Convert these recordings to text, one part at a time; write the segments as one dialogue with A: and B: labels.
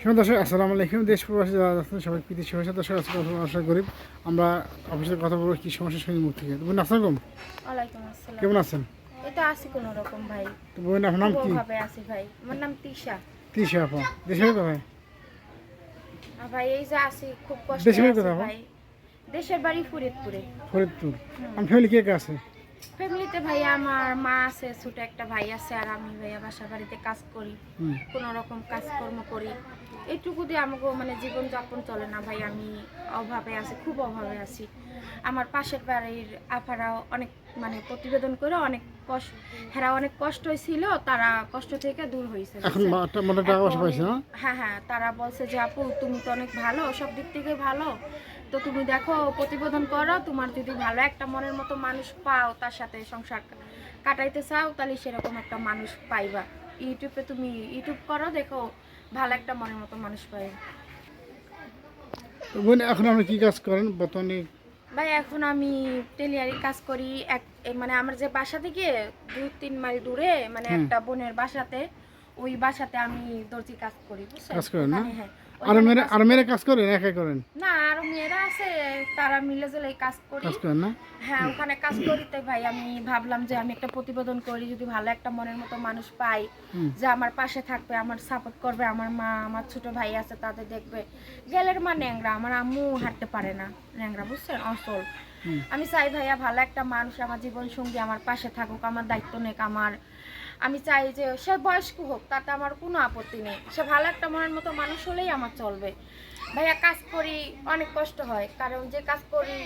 A: শুভ দর্শক আসসালামু আলাইকুম। দেশ প্রবাসী যারা আছেন সবাই প্রীতি শুভেচ্ছা দর্শক কথা আশা করি আমরা অফিসের কথা বলব কি সমস্যার সঙ্গে মুখ থেকে। বোন আসসালাম
B: ওয়ালাইকুম আসসালাম।
A: কেমন আছেন?
B: এটা আছি কোন রকম ভাই।
A: তো বোন আপনার নাম কি?
B: ভাবে আছি ভাই। আমার নাম তিশা।
A: তিশা আপা। দেশের কোথায়?
B: আর ভাই এই যে আছি খুব কষ্ট
A: বাড়ি কোথায়
B: ভাই। দেশের বাড়ি ফরিদপুরে।
A: ফরিদপুর। আমার ফ্যামিলি কে কে আছে?
B: ফ্যামিলিতে ভাই আমার মা আছে ছোট একটা ভাই আছে আর আমি ভাইয়া বাসা বাড়িতে কাজ করি কোন রকম কাজকর্ম করি। এইটুকু দিয়ে আমাকে মানে জীবন যাপন চলে না ভাই আমি অভাবে আছি খুব অভাবে আছি। আমার পাশের বাড়ির আফারাও অনেক মানে প্রতিবেদন করে অনেক কষ্ট হেরা অনেক কষ্ট ছিল তারা কষ্ট থেকে দূর হয়েছে
A: না
B: হ্যাঁ হ্যাঁ তারা বলছে যে আপু তুমি তো অনেক ভালো সব দিক থেকে ভালো। তো তুমি দেখো প্রতিবেদন করো তোমার যদি ভালো একটা মনের মতো মানুষ পাও তার সাথে সংসার কাটাইতে চাও তাহলে সেরকম একটা মানুষ পাইবা। ইউটিউবে তুমি ইউটিউব করো দেখো ভালো একটা মনের মতো মানুষ পাইবা।
A: বোন এখন আপনি কি কাজ করেন বর্তমানে?
B: ভাই এখন আমি টেলিয়ারি কাজ করি। এক মানে আমার যে বাসা থেকে দুই তিন মাইল দূরে মানে একটা বোনের বাসাতে ওই বাসাতে আমি দর্জি কাজ করি বুঝছেন?
A: কাজ করেন না?
B: হ্যাঁ।
A: আর
B: কাজ
A: আর মেয়েরা কাজ করেন একাই করেন?
B: না আরও মেয়েরা আছে তারা মিলে জেলে কাজ করি।
A: কাজ করেন না?
B: হ্যাঁ ওখানে কাজ করিতে ভাই আমি ভাবলাম যে আমি একটা প্রতিবেদন করি যদি ভালো একটা মনের মতো মানুষ পাই যে আমার পাশে থাকবে আমার সাপোর্ট করবে আমার মা আমার ছোট ভাই আছে তাদের দেখবে। গেলের মা ন্যাংরা আমার আম্মু হাঁটতে পারে না। ন্যাংরা বুঝছেন? অসল। আমি চাই ভাইয়া ভালো একটা মানুষ আমার জীবন সঙ্গী আমার পাশে থাকুক আমার দায়িত্ব নেক আমার আমি চাই যে সে বয়স্ক হোক তাতে আমার কোনো আপত্তি নেই। সে ভালো একটা মনের মতো মানুষ হলেই আমার চলবে। ভাইয়া কাজ করি অনেক কষ্ট হয়। কারণ যে কাজ করি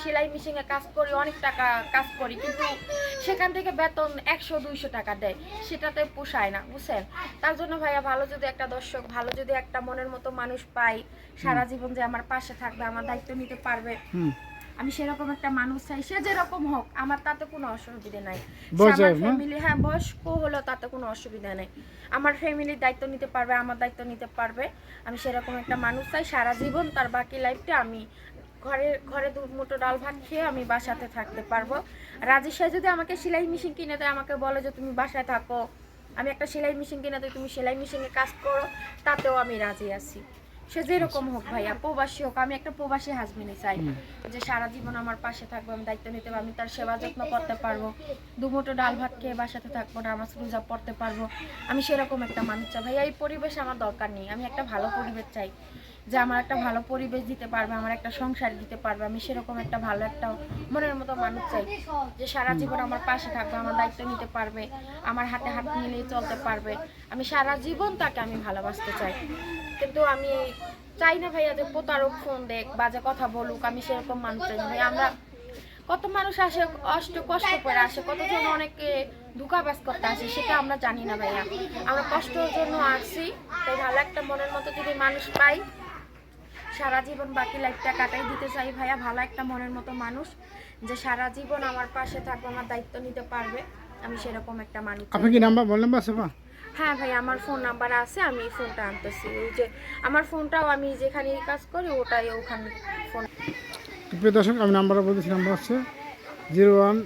B: সেলাই মেশিনে কাজ করি অনেক টাকা কাজ করি। কিন্তু সেখান থেকে বেতন একশো দুইশো টাকা দেয়। সেটাতে পোষায় না বুঝছেন? তার জন্য ভাইয়া ভালো যদি একটা দর্শক ভালো যদি একটা মনের মতো মানুষ পাই সারা জীবন যে আমার পাশে থাকবে আমার দায়িত্ব নিতে পারবে। আমি সেরকম একটা মানুষ চাই সে যেরকম হোক আমার তাতে কোনো অসুবিধা নাই।
A: না?
B: ফ্যামিলি হ্যাঁ বয়স্ক হলো তাতে কোনো অসুবিধা নেই। আমার ফ্যামিলির দায়িত্ব নিতে পারবে আমার দায়িত্ব নিতে পারবে। আমি সেরকম একটা মানুষ চাই সারা জীবন তার বাকি লাইফটা আমি ঘরে ঘরে দু মুঠো ডাল ভাত খেয়ে আমি বাসাতে থাকতে পারব। রাজি সে যদি আমাকে সেলাই মেশিন কিনে দেয় আমাকে বলে যে তুমি বাসায় থাকো আমি একটা সেলাই মেশিন কিনে দিই তুমি সেলাই মেশিনে কাজ করো তাতেও আমি রাজি আছি। সে যেরকম হোক ভাইয়া প্রবাসী হোক আমি একটা প্রবাসী হাজবেন্ডই চাই। যে সারা জীবন আমার পাশে থাকব আমি দায়িত্ব নিতে পারব আমি তার সেবা যত্ন করতে পারব। দুমুটো ডাল ভাত খেয়ে বাসাতে থাকব না আমার রোজা পড়তে পারব। আমি সেরকম একটা মানুষ চাই। ভাইয়া এই পরিবেশ আমার দরকার নেই। আমি একটা ভালো পরিবেশ চাই। যে আমার একটা ভালো পরিবেশ দিতে পারবে, আমার একটা সংসার দিতে পারবে, আমি সেরকম একটা ভালো একটা মনের মতো মানুষ চাই যে সারা জীবন আমার পাশে থাকবে, আমার দায়িত্ব নিতে পারবে, আমার হাতে হাত মিলিয়ে চলতে পারবে। আমি সারা জীবন তাকে আমি ভালোবাসতে চাই। কিন্তু আমি চাই না ভাইয়া যে প্রতারক ফোন দেখ বাজে কথা বলুক, আমি সেরকম মানুষ চাই ভাই আমরা কত মানুষ আসে কষ্ট কষ্ট করে আসে কতজন অনেকে ধোকাবাজ করতে আসে, সেটা আমরা জানি না ভাইয়া। আমরা কষ্টের জন্য আসছি তাই ভালো একটা মনের মতো যদি মানুষ পাই সারা জীবন বাকি লাইফটা কাটাই দিতে চাই ভাইয়া ভালো একটা মনের মতো মানুষ যে সারা জীবন আমার পাশে থাকবে আমার দায়িত্ব নিতে পারবে। আমি সেরকম একটা মানুষ।
A: আপনি কি নাম্বার মোবাইল নাম্বার আছে
B: হ্যাঁ ভাই আমার ফোন নাম্বার আছে আমি ফোনটা আনতেছি। ওই যে আমার ফোনটাও আমি যেখানে কাজ করি ওটাই ওখানে ফোন
A: প্রিয় দর্শক আমি নাম্বারটা বলতেছি নাম্বার হচ্ছে zero one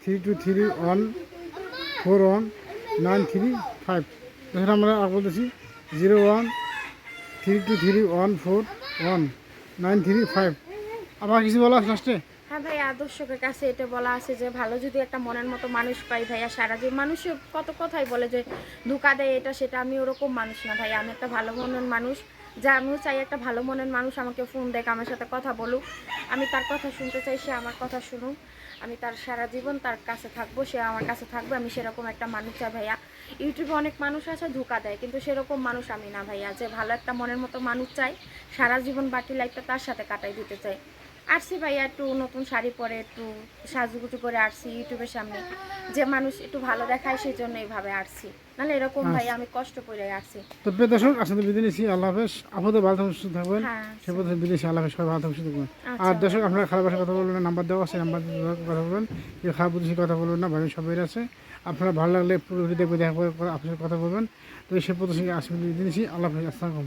A: three two three one four one nine three five আমরা আর বলতেছি zero one three two three one four one nine three five আবার কিছু বলা লাস্টে
B: হ্যাঁ ভাই, আদর্শকের কাছে এটা বলা আছে যে, ভালো যদি একটা মনের মতো মানুষ পাই ভাইয়া, সারা যে মানুষ কত কথাই বলে যে, ধোকা দেয় এটা সেটা, আমি ওরকম মানুষ না ভাই আমি একটা ভালো মনের মানুষ। যা আমিও চাই একটা ভালো মনের মানুষ আমাকে ফোন দেখ আমার সাথে কথা বলুক। আমি তার কথা শুনতে চাই, সে আমার কথা শুনুক। আমি তার সারা জীবন তার কাছে থাকব, সে আমার কাছে থাকবে, আমি সেরকম একটা মানুষ চাই ভাইয়া। ইউটিউবে অনেক মানুষ আছে, ধোকা দেয়, কিন্তু সেরকম মানুষ আমি না ভাইয়া, যে ভালো একটা মনের মতো মানুষ চাই, সারা জীবন বাকি লাইফটা তার সাথে কাটাই দিতে চাই। আসছি ভাইয়া একটু নতুন শাড়ি পরে একটু সাজুগুজু করে আসছি ইউটিউবের সামনে। যে মানুষ একটু ভালো দেখায় সেই জন্য এইভাবে আসছি নাহলে এরকম ভাই আমি কষ্ট করে আসছি
A: তো প্রিয় দর্শক আসলে বিদায় নিচ্ছি। আল্লাহ হাফেজ। আপনাদের ভালো থাকুন সুস্থ থাকবেন
B: হ্যাঁ
A: সে পথে বিদেশি আল্লাহ হাফেজ। সবাই ভালো থাকুন সুস্থ থাকবেন
B: আচ্ছা।
A: আর দর্শক আপনারা খারাপ ভাষায় কথা বলবেন নাম্বার দেওয়া আছে নাম্বার দিয়ে কথা বলবেন কেউ খারাপ উদ্দেশ্যে কথা বলবেন না বাড়ির সবাই আছে। আপনারা ভালো লাগলে পুরো দেখবে দেখা করে আপনার কথা বলবেন। তো সে পথে আসলে বিদায় নিচ্ছি। আল্লাহ হাফেজ। আসসালামাইকুম